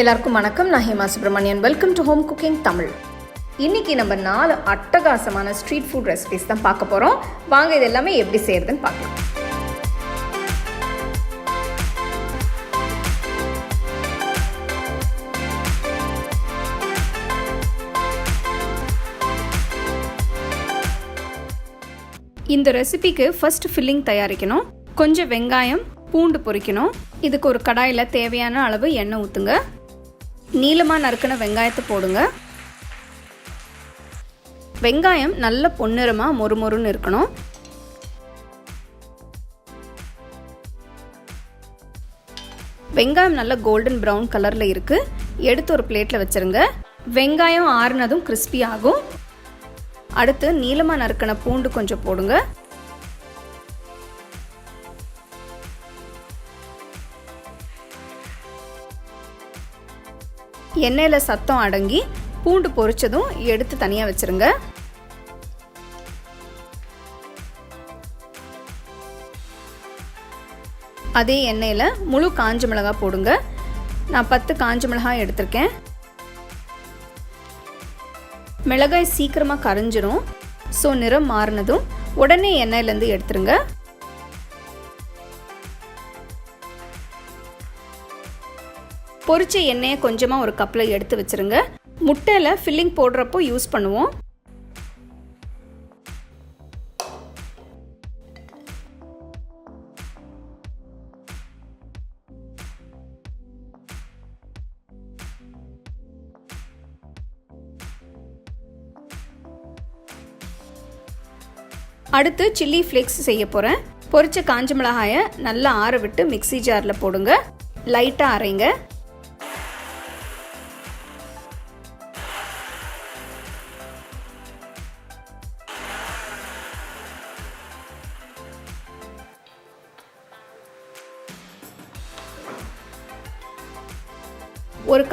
எல்லாருக்கும் வணக்கம். நான் Hema Subramanian welcome to home cooking Tamil இன்னைக்கு நம்ம நாலு அட்டகாசமான ஸ்ட்ரீட் ஃபுட் ரெசிபிஸ் தான் பார்க்க போகிறோம் வாங்க இது எல்லாமே எப்படி செய்யறதுன்னு பார்க்கலாம். இந்த ரெசிபிக்கு ஃபர்ஸ்ட் ஃபில்லிங் தயாரிக்கணும். கொஞ்சம் வெங்காயம் பூண்டு பொரிக்கணும். இதுக்கு ஒரு கடாயில் தேவையான அளவு எண்ணெய் ஊற்றுங்க நீளமாக நறுக்கின வெங்காயத்தை போடுங்க. வெங்காயம் நல்ல பொன்னிறமாக மொறுமொறுன்னு இருக்கணும். வெங்காயம் நல்ல கோல்டன் ப்ரௌன் கலரில் இருக்குது எடுத்து ஒரு பிளேட்டில் வச்சுருங்க. வெங்காயம் ஆறுனதும் கிறிஸ்பி ஆகும். அடுத்து நீளமாக நறுக்கின பூண்டு கொஞ்சம் போடுங்க. எண்ணெயில் சத்தம் அடங்கி பூண்டு பொரிச்சதும் எடுத்து தனியாக வச்சுருங்க. அதே எண்ணெயில் முழு காஞ்ச மிளகாய் போடுங்க. நான் பத்து காஞ்ச மிளகாய் எடுத்திருக்கேன். மிளகாய் சீக்கிரமாக கரைஞ்சிரும். ஸோ நிறம் மாறினதும் உடனே எண்ணெயிலேருந்து எடுத்துருங்க. பொரிச்ச எண்ணெயை கொஞ்சமாக ஒரு கப்பில் எடுத்து வச்சுருங்க. முட்டையில் ஃபில்லிங் போடுறப்போ யூஸ் பண்ணுவோம். அடுத்து சில்லி ஃப்ளேக்ஸ் செய்ய போகிறேன் பொரிச்ச காஞ்ச மிளகாயை நல்லா ஆற விட்டு மிக்சி ஜாரில் போடுங்க. லைட்டாக அரைங்க.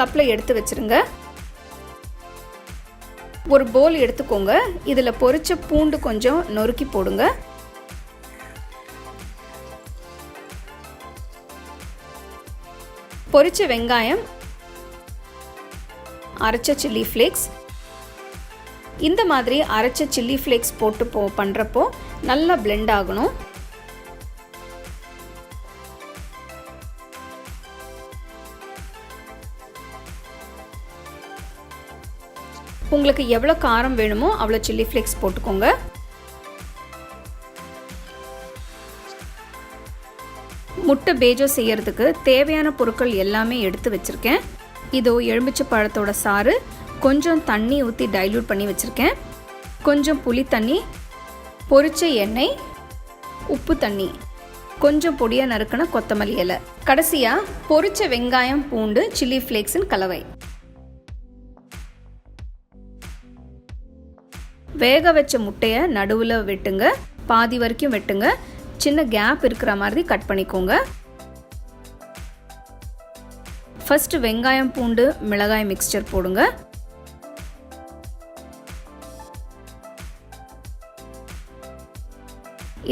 கப்பில் எடுத்து வச்சுருங்க. ஒரு போல் எடுத்துக்கோங்க. இதில் பொரிச்ச பூண்டு கொஞ்சம் நொறுக்கி போடுங்க. பொரிச்ச வெங்காயம் அரைச்ச சில்லி ஃப்ளேக்ஸ் இந்த மாதிரி அரைச்ச சில்லி ஃப்ளேக்ஸ் போட்டு போ பண்ணுறப்போ நல்லா பிளெண்ட் ஆகணும். உங்களுக்கு எவ்வளோ காரம் வேணுமோ அவ்வளோ சில்லி ஃப்ளேக்ஸ் போட்டுக்கோங்க. முட்டை பேஜோ செய்யறதுக்கு தேவையான பொருட்கள் எல்லாமே எடுத்து வச்சுருக்கேன். இதோ எலுமிச்சை பழத்தோட சாறு கொஞ்சம் தண்ணி ஊற்றி டைல்யூட் பண்ணி வச்சுருக்கேன். கொஞ்சம் புளி தண்ணி பொரிச்ச எண்ணெய் உப்பு தண்ணி கொஞ்சம் பொடியாக நறுக்கின கொத்தமல்லி இலை. கடைசியாக பொரிச்ச வெங்காயம் பூண்டு சில்லி ஃப்ளேக்ஸின் கலவை. வேக வச்ச முட்டையை நடுவில் வெட்டுங்க. பாதி வரைக்கும் வெட்டுங்க. சின்ன கேப் இருக்கிற மாதிரி கட் பண்ணிக்கோங்க. ஃபஸ்ட்டு வெங்காயம் பூண்டு மிளகாய் மிக்சர் போடுங்க.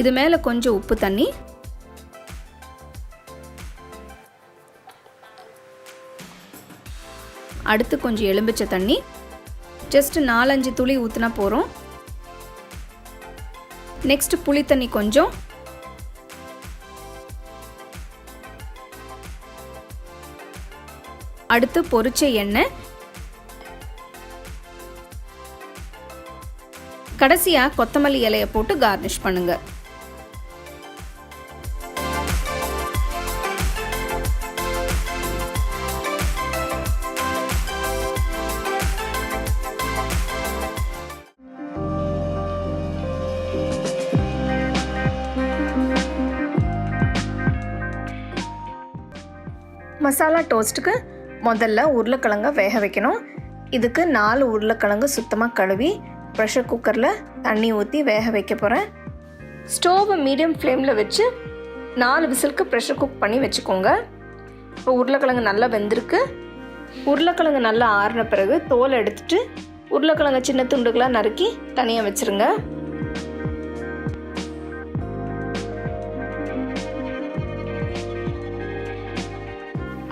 இது மேலே கொஞ்சம் உப்பு தண்ணி. அடுத்து கொஞ்சம் எலும்பிச்ச தண்ணி. ஜஸ்ட் நாலஞ்சு துளி ஊற்றினா போகிறோம் நெக்ஸ்ட் புளி தண்ணி கொஞ்சம். அடுத்து பொரிச்ச எண்ணெய். கடைசியாக கொத்தமல்லி இலையை போட்டு கார்னிஷ் பண்ணுங்க. மசாலா டோஸ்ட்டுக்கு முதல்ல உருளைக்கிழங்க வேக வைக்கணும். இதுக்கு நாலு உருளைக்கிழங்கு சுத்தமாக கழுவி ப்ரெஷர் குக்கரில் தண்ணி ஊற்றி வேக வைக்க போகிறேன் ஸ்டோவை மீடியம் ஃப்ளேமில் வச்சு நாலு விசிலுக்கு ப்ரெஷர் குக் பண்ணி வச்சுக்கோங்க. இப்போ உருளைக்கிழங்கு நல்லா வெந்திருக்கு. உருளைக்கிழங்கு நல்லா ஆறின பிறகு தோலை எடுத்துட்டு உருளைக்கிழங்கு சின்ன துண்டுகளாக நறுக்கி தனியாக வச்சுருங்க.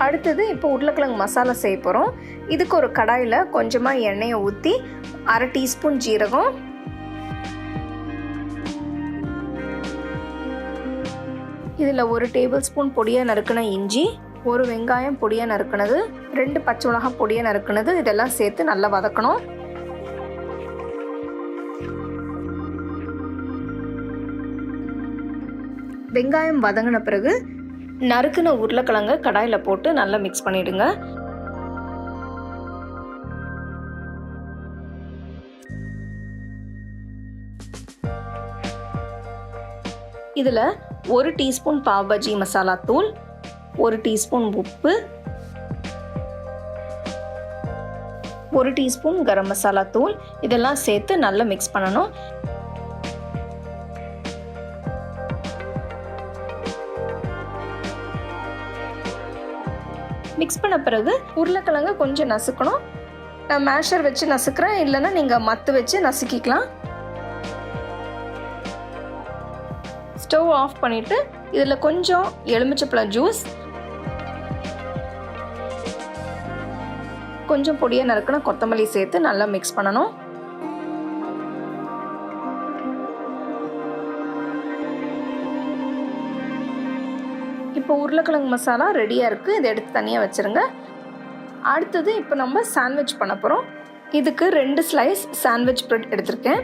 அடுத்தது இப்போ உருளைக்கிழங்கு மசாலா செய்ய போகிறோம் இதுக்கு ஒரு கடாயில் கொஞ்சமாக எண்ணெயை ஊற்றி அரை டீஸ்பூன் ஜீரகம். இதில் ஒரு டேபிள் ஸ்பூன் பொடியாக நறுக்கின இஞ்சி ஒரு வெங்காயம் பொடியாக நறுக்கினது ரெண்டு பச்சை மிளகாய் பொடியாக நறுக்கினது இதெல்லாம் சேர்த்து நல்லா வதக்கணும். வெங்காயம் வதங்கின பிறகு நறுக்குன உருளைக்கிழங்க கடாயில் போட்டு நல்லா மிக்ஸ் பண்ணிடுங்க. இதில் ஒரு டீஸ்பூன் பாவ் பஜ்ஜி மசாலா தூள் ஒரு டீஸ்பூன் உப்பு ஒரு டீஸ்பூன் கரம் மசாலா தூள் இதெல்லாம் சேர்த்து நல்லா மிக்ஸ் பண்ணணும். மிக்ஸ் பண்ண பிறகு உருளைக்கிழங்கு கொஞ்சம் நசுக்கணும். நான் மேஷர் வச்சு நசுக்கிறேன். இல்லைன்னா நீங்கள் மத்து வச்சு நசுக்கிக்கலாம். ஸ்டவ் ஆஃப் பண்ணிவிட்டு இதில் கொஞ்சம் எலுமிச்சப்பழம் ஜூஸ் கொஞ்சம் பொடியாக நறுக்கின கொத்தமல்லி சேர்த்து நல்லா மிக்ஸ் பண்ணணும். இப்போ உருளைக்கிழங்கு மசாலா ரெடியாக இருக்குது இதை எடுத்து தனியாக வச்சுருங்க. அடுத்தது இப்போ நம்ம சாண்ட்விச் பண்ண போகிறோம் இதுக்கு ரெண்டு ஸ்லைஸ் சாண்ட்விச் ப்ரெட் எடுத்திருக்கேன்.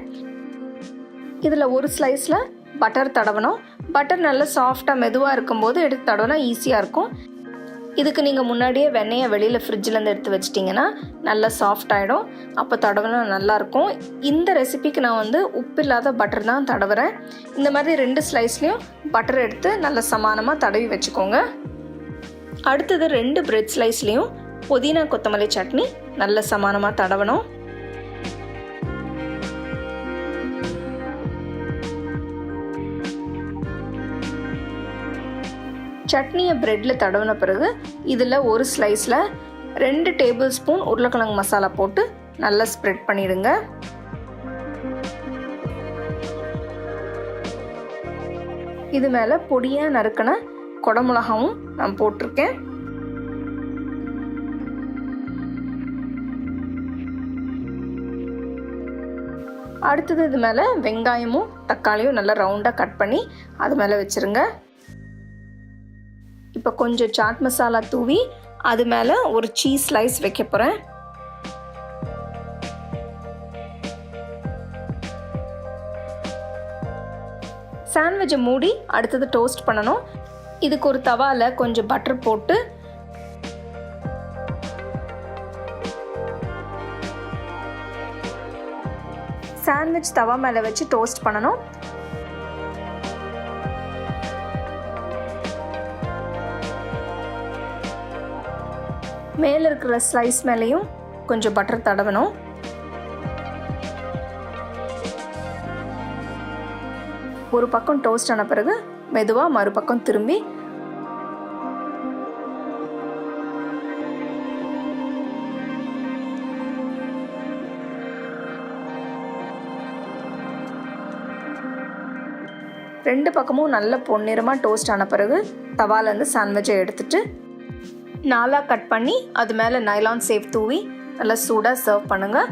இதில் ஒரு ஸ்லைஸில் பட்டர் தடவணும். பட்டர் நல்லா சாஃப்டாக மெதுவாக இருக்கும்போது எடுத்து தடவினா ஈஸியாக இருக்கும். இதுக்கு நீங்கள் முன்னாடியே வெண்ணெயை வெளியில் ஃப்ரிட்ஜிலேருந்து எடுத்து வச்சிட்டிங்கன்னா நல்லா சாஃப்ட் ஆகிடும் அப்போ தடவினா நல்லாயிருக்கும் இந்த ரெசிபிக்கு நான் வந்து உப்பு இல்லாத பட்டர் தான் தடவுறேன். இந்த மாதிரி ரெண்டு ஸ்லைஸ்லேயும் பட்டர் எடுத்து நல்லா சமானமாக தடவி வச்சுக்கோங்க. அடுத்தது ரெண்டு பிரெட் ஸ்லைஸ்லேயும் புதினா கொத்தமல்லி சட்னி நல்ல சமானமாக தடவணும். சட்னியை ப்ரெட்டில் தடவின பிறகு இதில் ஒரு ஸ்லைஸில் ரெண்டு டேபிள் ஸ்பூன் உருளைக்கிழங்கு மசாலா போட்டு நல்லா ஸ்ப்ரெட் பண்ணிடுங்க. இது மேலே பொடியாக நறுக்கின குடமிளகாவும் நான் போட்டிருக்கேன். அடுத்தது இது மேலே வெங்காயமும் தக்காளியும் நல்லா ரவுண்டாக கட் பண்ணி அது மேலே வச்சுருங்க. இப்போ கொஞ்சம் சாட் மசாலா தூவி அது மேலே ஒரு சீஸ் ஸ்லைஸ் வைக்க போகிறேன் சாண்ட்விட்சை மூடி அடுத்தது டோஸ்ட் பண்ணணும். இதுக்கு ஒரு தவாவில் கொஞ்சம் பட்டர் போட்டு சாண்ட்விச் தவா மேலே வச்சு டோஸ்ட் பண்ணணும். மேலே இருக்கிற ஸ்லைஸ் மேலேயும் கொஞ்சம் பட்டர் தடவணும். ஒரு பக்கம் டோஸ்ட் ஆன பிறகு மெதுவாக மறுபக்கம் திரும்பி ரெண்டு பக்கமும் நல்ல பொன்னிறமாக டோஸ்ட் ஆன பிறகு தவாலேருந்து சாண்ட்விட்சை எடுத்துகிட்டு நாலாக கட் பண்ணி அது மேலே நைலான் சேஃப் தூவி நல்லா சூடாக சர்வ் பண்ணுங்கள்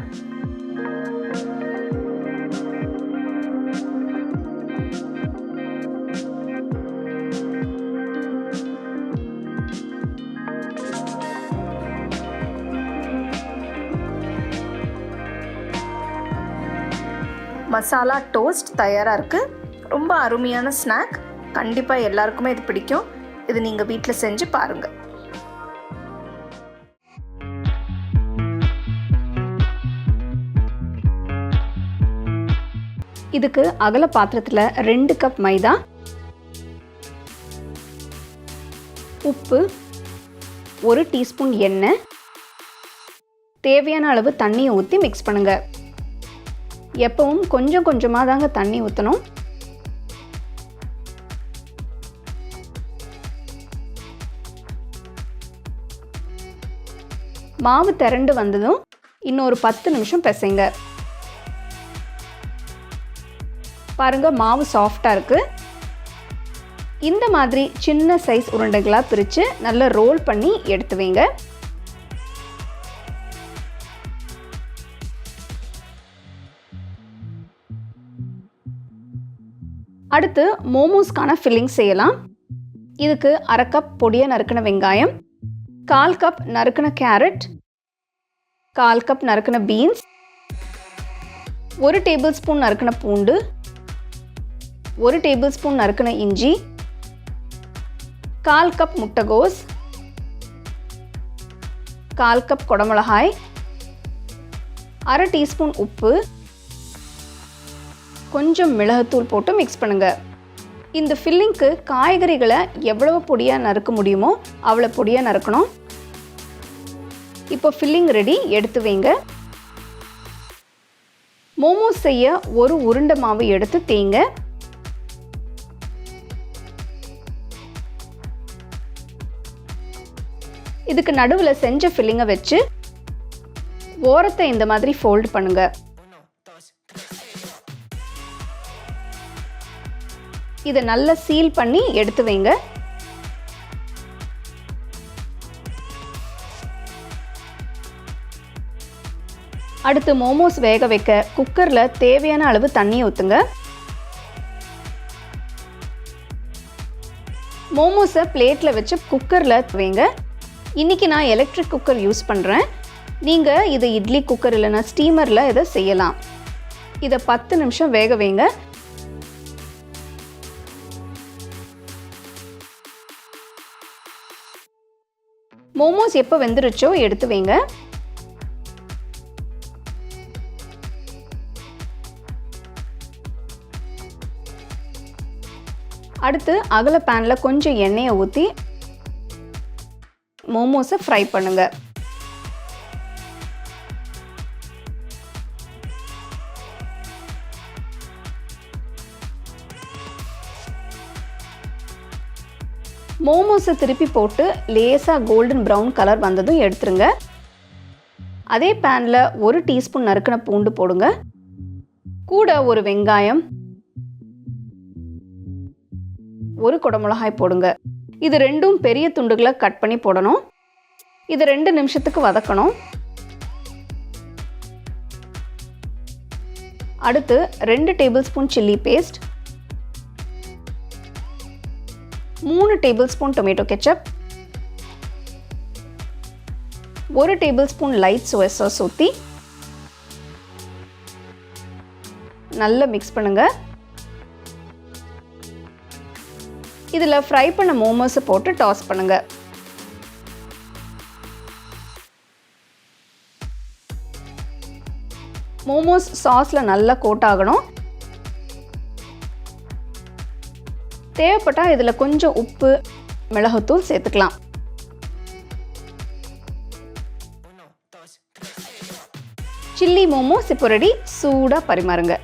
மசாலா டோஸ்ட் தயாராக இருக்குது ரொம்ப அருமையான ஸ்நாக் கண்டிப்பாக எல்லாருக்குமே இது பிடிக்கும். இது நீங்கள் வீட்டில் செஞ்சு பாருங்கள் இதுக்கு அகல பாத்திரத்தில் ரெண்டு கப் மைதா உப்பு ஒரு டீஸ்பூன் எண்ணெய் தேவையான அளவு தண்ணியை ஊற்றி மிக்ஸ் பண்ணுங்கள் எப்பவும் கொஞ்சம் கொஞ்சமாக தாங்க தண்ணி ஊற்றணும் மாவு திரண்டு வந்ததும் இன்னொரு பத்து நிமிஷம் பிசைங்க. பாருங்கள் மாவு சாஃப்டாக இருக்குது இந்த மாதிரி சின்ன சைஸ் உருண்டைகளாக பிரித்து நல்லா ரோல் பண்ணி எடுத்து வைங்க. அடுத்து மோமோஸ்க்கான ஃபில்லிங் செய்யலாம். இதுக்கு அரை கப் பொடியை நறுக்கின வெங்காயம் கால் கப் நறுக்கின கேரட் கால் கப் நறுக்கின பீன்ஸ் ஒரு டேபிள் ஸ்பூன் நறுக்கின பூண்டு ஒரு டேபிள் ஸ்பூன் நறுக்கின இஞ்சி கால் கப் முட்டைகோஸ் கால் கப் குடமிளகாய் அரை டீஸ்பூன் உப்பு கொஞ்சம் மிளகுத்தூள் போட்டு மிக்ஸ் பண்ணுங்கள் இந்த ஃபில்லிங்க்கு காய்கறிகளை எவ்வளவு பொடியாக நறுக்க முடியுமோ அவ்வளோ பொடியாக நறுக்கணும். இப்போ ஃபில்லிங் ரெடி எடுத்து வைங்க. மோமோஸ் செய்ய ஒரு உருண்டை மாவு எடுத்து தேங்க இதுக்கு நடுவில் செஞ்ச ஃபில்லிங்கை வச்சு ஓரத்தை இந்த மாதிரி ஃபோல்டு பண்ணுங்க. இதை நல்லா சீல் பண்ணி எடுத்து வைங்க. அடுத்து மோமோஸ் வேக வைக்க குக்கரில் தேவையான அளவு தண்ணி ஊற்றுங்க மோமோஸை பிளேட்டில் வச்சு குக்கரில் வைங்க. இன்றைக்கி நான் எலக்ட்ரிக் குக்கர் யூஸ் பண்ணுறேன் நீங்கள் இதை இட்லி குக்கர் இல்லைன்னா ஸ்டீமரில் இதை செய்யலாம். இதை பத்து நிமிஷம் வேக வைங்க. மோமோஸ் எப்போ வெந்துருச்சோ எடுத்து வைங்க. அடுத்து அகல பேனில் கொஞ்சம் எண்ணெயை ஊற்றி மோமோஸை ஃப்ரை பண்ணுங்கள் மோமோஸை திருப்பி போட்டு லேசாக கோல்டன் ப்ரௌன் கலர் வந்ததும் எடுத்துருங்க. அதே பேனில் ஒரு டீஸ்பூன் நறுக்கின பூண்டு போடுங்க. கூட ஒரு வெங்காயம் ஒரு குடமிளகாய் போடுங்க. இது ரெண்டும் பெரிய துண்டுகளை கட் பண்ணி போடணும். இது ரெண்டு நிமிஷத்துக்கு வதக்கணும். அடுத்து ரெண்டு டேபிள் ஸ்பூன் சில்லி பேஸ்ட். மூணு டேபிள் ஸ்பூன் டொமேட்டோ கெச்சப். ஒரு tablespoon light soya sauce ஊற்றி நல்லா மிக்ஸ் பண்ணுங்கள் இதில் ஃப்ரை பண்ண மோமோஸை போட்டு டாஸ் பண்ணுங்கள் மோமோஸ் சாஸில் நல்லா கோட் ஆகணும். தேவைப்பட்டால் இதில் கொஞ்சம் உப்பு மிளகுத்தூள் சேர்த்துக்கலாம். சில்லி மோமோஸ் இப்போ ரெடி சூடாக பரிமாறுங்க.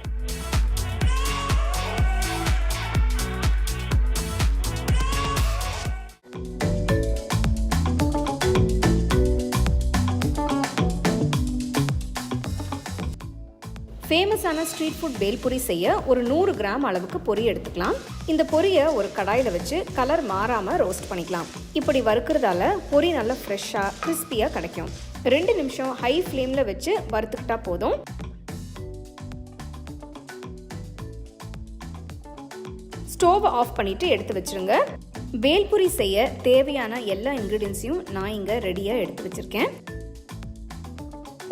ஃபேமஸான ஸ்ட்ரீட் ஃபுட் பேல்புரி செய்ய ஒரு நூறு கிராம் அளவுக்கு பொரி எடுத்துக்கலாம். இந்த பொரியை ஒரு கடாயில் வச்சு கலர் மாறாமல் ரோஸ்ட் பண்ணிக்கலாம். இப்படி வறுக்கிறதால பொரி நல்லா ஃப்ரெஷ்ஷாக கிறிஸ்பியாக கிடைக்கும். ரெண்டு நிமிஷம் ஹை ஃப்ளேமில் வச்சு வறுத்துக்கிட்டா போதும். ஸ்டோவை ஆஃப் பண்ணிட்டு எடுத்து வச்சிருங்க. வேல்புரி செய்ய தேவையான எல்லா இன்க்ரீடியன்ஸையும் நான் இங்கே ரெடியாக எடுத்து வச்சுருக்கேன்.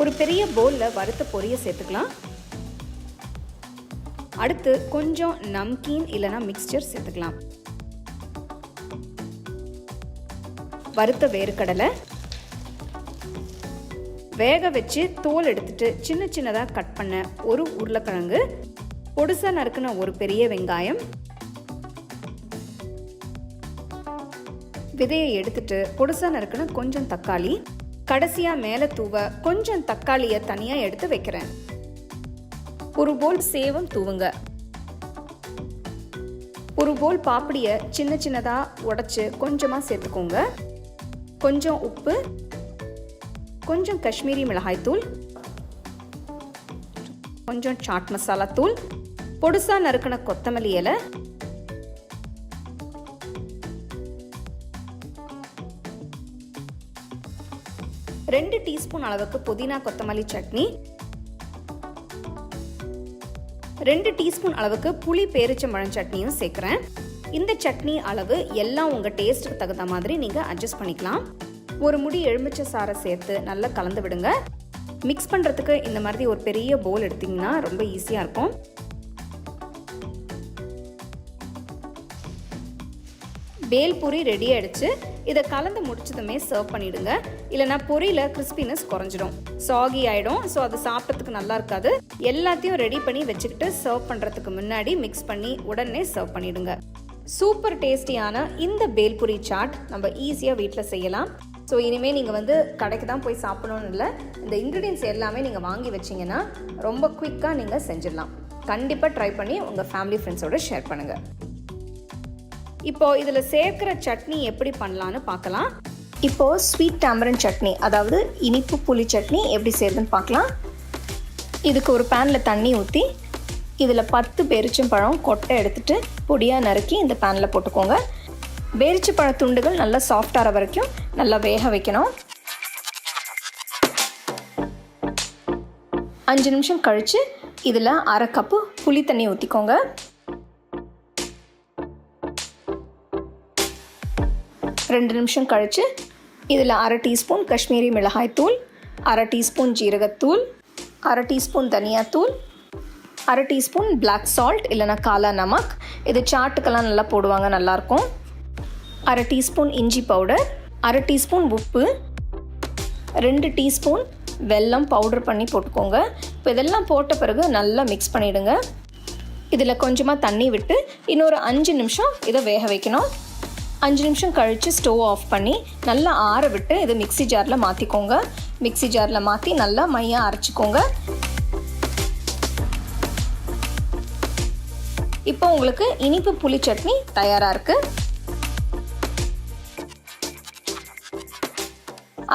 ஒரு பெரிய பவுலில் வறுத்த பொரியை சேர்த்துக்கலாம். அடுத்து கொஞ்சம் நம்கீன் இல்லைனா மிக்ஸ்சர் சேர்த்துக்கலாம். வறுத்த வேர்க்கடலை. வேக வச்சு தோல் எடுத்துட்டு சின்ன சின்னதாக கட் பண்ண ஒரு உருளைக்கிழங்கு. பொடுசா நறுக்குன ஒரு பெரிய வெங்காயம். விதையை எடுத்துட்டு பொடுசா நறுக்குன கொஞ்சம் தக்காளி. கடைசியாக மேலே தூவ கொஞ்சம் தக்காளியை தனியாக எடுத்து வைக்கிறேன். குறுபோல் சேவம் தூவுங்க. குறுபோல் பாப்படியை சின்ன சின்னதாக உடச்சி கொஞ்சமாக சேர்த்துக்கோங்க. கொஞ்சம் உப்பு கொஞ்சம் காஷ்மீரி மிளகாய்த்தூள் கொஞ்சம் சாட் மசாலா தூள் பொடுசாக நறுக்கின கொத்தமல்லி இலை ரெண்டு டீஸ்பூன் அளவுக்கு புதினா கொத்தமல்லி சட்னி ரெண்டு டீஸ்பூன் அளவுக்கு புளி பேரிச்சம்பழம் சட்னியும் சேர்க்குறேன். இந்த சட்னி அளவு எல்லாம் உங்கள் டேஸ்ட்டுக்கு தகுந்த மாதிரி நீங்கள் அட்ஜஸ்ட் பண்ணிக்கலாம். ஒரு முடி எலுமிச்சை சாறை சேர்த்து நல்லா கலந்து விடுங்க. மிக்ஸ் பண்ணுறதுக்கு இந்த மாதிரி ஒரு பெரிய போல் எடுத்திங்கன்னா ரொம்ப ஈஸியாக இருக்கும். பேல்பூரி ரெடி ஆகிடுச்சு இதை கலந்து முடிச்சதுமே சர்வ் பண்ணிடுங்க. இல்லைனா பொரியில் கிறிஸ்பினஸ் குறைஞ்சிடும். சாகி ஆகிடும் ஸோ அது சாப்பிட்றதுக்கு நல்லா இருக்காது. எல்லாத்தையும் ரெடி பண்ணி வச்சுக்கிட்டு சர்வ் பண்ணுறதுக்கு முன்னாடி மிக்ஸ் பண்ணி உடனே சர்வ் பண்ணிடுங்க. சூப்பர் டேஸ்டியான இந்த பேல்பூரி சாட் நம்ம ஈஸியாக வீட்டில் செய்யலாம். ஸோ இனிமேல் நீங்கள் வந்து கடைக்கு தான் போய் சாப்பிடணும்னு இல்லை. இந்த இன்க்ரீடியன்ஸ் எல்லாமே நீங்கள் வாங்கி வச்சிங்கன்னா ரொம்ப குயிக்காக நீங்கள் செஞ்சிடலாம். கண்டிப்பாக ட்ரை பண்ணி உங்கள் ஃபேமிலி ஃப்ரெண்ட்ஸோடு ஷேர் பண்ணுங்கள் இப்போ இதில் சேர்க்குற சட்னி எப்படி பண்ணலான்னு பார்க்கலாம். இப்போது ஸ்வீட் டேமரன் சட்னி அதாவது இனிப்பு புளி சட்னி எப்படி செய்யுதுன்னு பார்க்கலாம். இதுக்கு ஒரு பேனில் தண்ணி ஊற்றி இதில் பத்து பெரிச்சம்பழம் கொட்டை எடுத்துட்டு பொடியாக நறுக்கி இந்த பேனில் போட்டுக்கோங்க. பேரிச்சப்பழ துண்டுகள் நல்லா சாஃப்டாகிற வரைக்கும் நல்லா வேக வைக்கணும். அஞ்சு நிமிஷம் கழித்து இதில் அரை கப்பு புளி தண்ணி ஊற்றிக்கோங்க ரெண்டு நிமிஷம் கழித்து இதில் அரை டீஸ்பூன் காஷ்மீரி மிளகாய்த்தூள் அரை டீஸ்பூன் ஜீரகத்தூள் அரை டீஸ்பூன் தனியாத்தூள் அரை டீஸ்பூன் பிளாக் சால்ட் இல்லைனா காலா நமக். இது சாட்டுக்கெல்லாம் நல்லா போடுவாங்க நல்லாயிருக்கும். அரை டீஸ்பூன் இஞ்சி பவுடர் அரை டீஸ்பூன் உப்பு ரெண்டு டீஸ்பூன் வெல்லம் பவுடர் பண்ணி போட்டுக்கோங்க. இப்போ இதெல்லாம் போட்ட பிறகு நல்லா மிக்ஸ் பண்ணிவிடுங்க இதில் கொஞ்சமாக தண்ணி விட்டு இன்னொரு அஞ்சு நிமிஷம் இதை வேக வைக்கணும். அஞ்சு நிமிஷம் கழித்து ஸ்டவ் ஆஃப் பண்ணி நல்லா ஆற விட்டு இதை மிக்ஸி ஜாரில் மாற்றிக்கோங்க மிக்ஸி ஜாரில் மாற்றி நல்லா மையாக அரைச்சிக்கோங்க. இப்போ உங்களுக்கு இனிப்பு புளி சட்னி தயாராக இருக்குது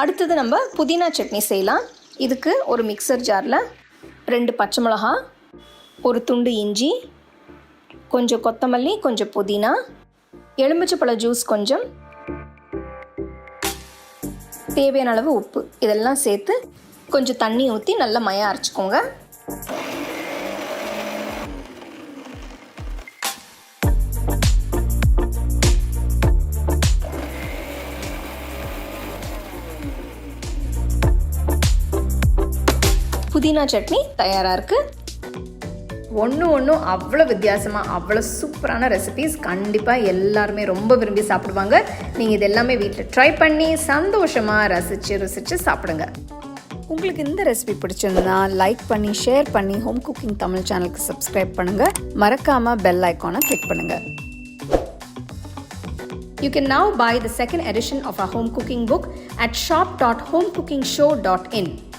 அடுத்தது நம்ம புதினா சட்னி செய்யலாம். இதுக்கு ஒரு மிக்சர் ஜாரில் ரெண்டு பச்சை மிளகா ஒரு துண்டு இஞ்சி கொஞ்சம் கொத்தமல்லி கொஞ்சம் புதினா எலுமிச்சப்பழ ஜூஸ் கொஞ்சம். தேவையான அளவு உப்பு. இதெல்லாம் சேர்த்து கொஞ்சம் தண்ணி ஊற்றி நல்லா மயம் அரைச்சிக்கோங்க. புதினா சட்னி தயாராக இருக்குது ஒன்று ஒன்றும் அவ்வளோ வித்தியாசமாக அவ்வளோ சூப்பரான ரெசிபீஸ் கண்டிப்பாக எல்லாருமே ரொம்ப விரும்பி சாப்பிடுவாங்க. நீங்கள் இது எல்லாமே வீட்டில் ட்ரை பண்ணி சந்தோஷமாக ரசித்து ருசித்து சாப்பிடுங்க. உங்களுக்கு இந்த ரெசிபி பிடிச்சிருந்தா லைக் பண்ணி ஷேர் பண்ணி ஹோம் குக்கிங் தமிழ் சேனலுக்கு சப்ஸ்கிரைப் பண்ணுங்கள் மறக்காமல் பெல் ஐக்கானை கிளிக் பண்ணுங்கள் You can now buy the second edition of our home cooking book at shop.homecookingshow.in.